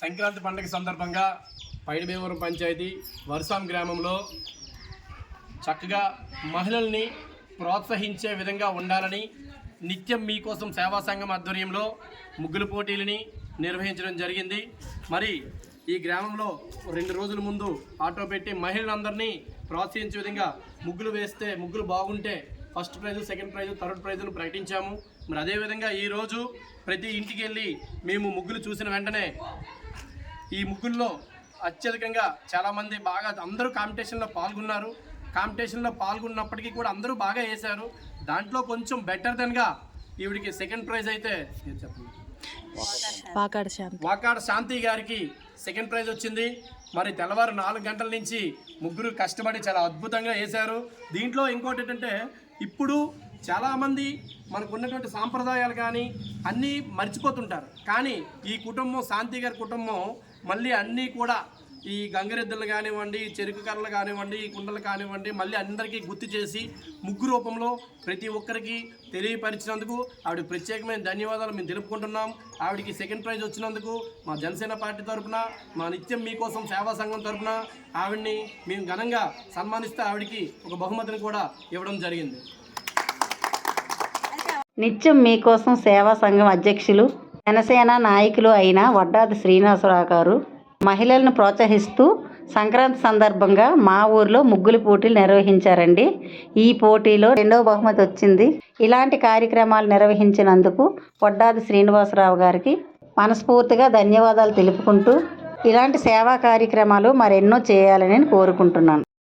సంక్రాంతి పండుగ సందర్భంగా పైడిభీమవరం పంచాయతీ వరుసాం గ్రామంలో చక్కగా మహిళల్ని ప్రోత్సహించే విధంగా ఉండాలని నిత్యం మీకోసం సేవా సంఘం ఆధ్వర్యంలో ముగ్గులు పోటీలని నిర్వహించడం జరిగింది. మరి ఈ గ్రామంలో రెండు రోజుల ముందు ఆటో పెట్టి మహిళలందరినీ ప్రోత్సహించే విధంగా ముగ్గులు వేస్తే ముగ్గులు బాగుంటే first prize second prize third ప్రైజ్ను ప్రకటించాము. మరి అదేవిధంగా ఈరోజు ప్రతి ఇంటికి వెళ్ళి మేము ముగ్గులు చూసిన వెంటనే ఈ ముగ్గుల్లో అత్యధికంగా చాలామంది బాగా అందరూ కాంపిటీషన్లో పాల్గొన్నారు. కాంపిటీషన్లో పాల్గొన్నప్పటికీ కూడా అందరూ బాగా వేశారు. దాంట్లో కొంచెం బెటర్ దెన్గా ఈవిడికి సెకండ్ ప్రైజ్ అయితే చెప్పండి పాకాడ శాంతి. వాకాడ శాంతి గారికి సెకండ్ ప్రైజ్ వచ్చింది. మరి తెల్లవారు నాలుగు గంటల నుంచి ముగ్గురు కష్టపడి చాలా అద్భుతంగా వేశారు. దీంట్లో ఇంకోటి ఏంటంటే ఇప్పుడు చాలామంది మనకు ఉన్నటువంటి సాంప్రదాయాలు కానీ అన్నీ మర్చిపోతుంటారు. కానీ ఈ కుటుంబం శాంతి గారి కుటుంబం మళ్ళీ అన్నీ కూడా ఈ గంగరెద్దులు కానివ్వండి చెరుకు కర్రలు కానివ్వండి ఈ కుండలు కానివ్వండి మళ్ళీ అందరికీ గుర్తు చేసి ముగ్గు రూపంలో ప్రతి ఒక్కరికి తెలియపరిచినందుకు ఆవిడ ప్రత్యేకమైన ధన్యవాదాలు మేము తెలుపుకుంటున్నాం. ఆవిడకి సెకండ్ ప్రైజ్ వచ్చినందుకు మా జనసేన పార్టీ తరపున మా నిత్యం మీకోసం సేవా సంఘం తరపున ఆవిడ్ని మేము ఘనంగా సన్మానిస్తే ఆవిడకి ఒక బహుమతిని కూడా ఇవ్వడం జరిగింది. నిత్యం మీకోసం సేవా సంఘం అధ్యక్షులు జనసేన నాయకులు అయిన వడ్డాది శ్రీనివాసరావు గారు మహిళలను ప్రోత్సహిస్తూ సంక్రాంతి సందర్భంగా మా ఊర్లో ముగ్గులు పోటీలు నిర్వహించారండి. ఈ పోటీలో రెండవ బహుమతి వచ్చింది. ఇలాంటి కార్యక్రమాలు నిర్వహించినందుకు వడ్డాది శ్రీనివాసరావు గారికి మనస్ఫూర్తిగా ధన్యవాదాలు తెలుపుకుంటూ ఇలాంటి సేవా కార్యక్రమాలు మరెన్నో చేయాలని కోరుకుంటున్నాను.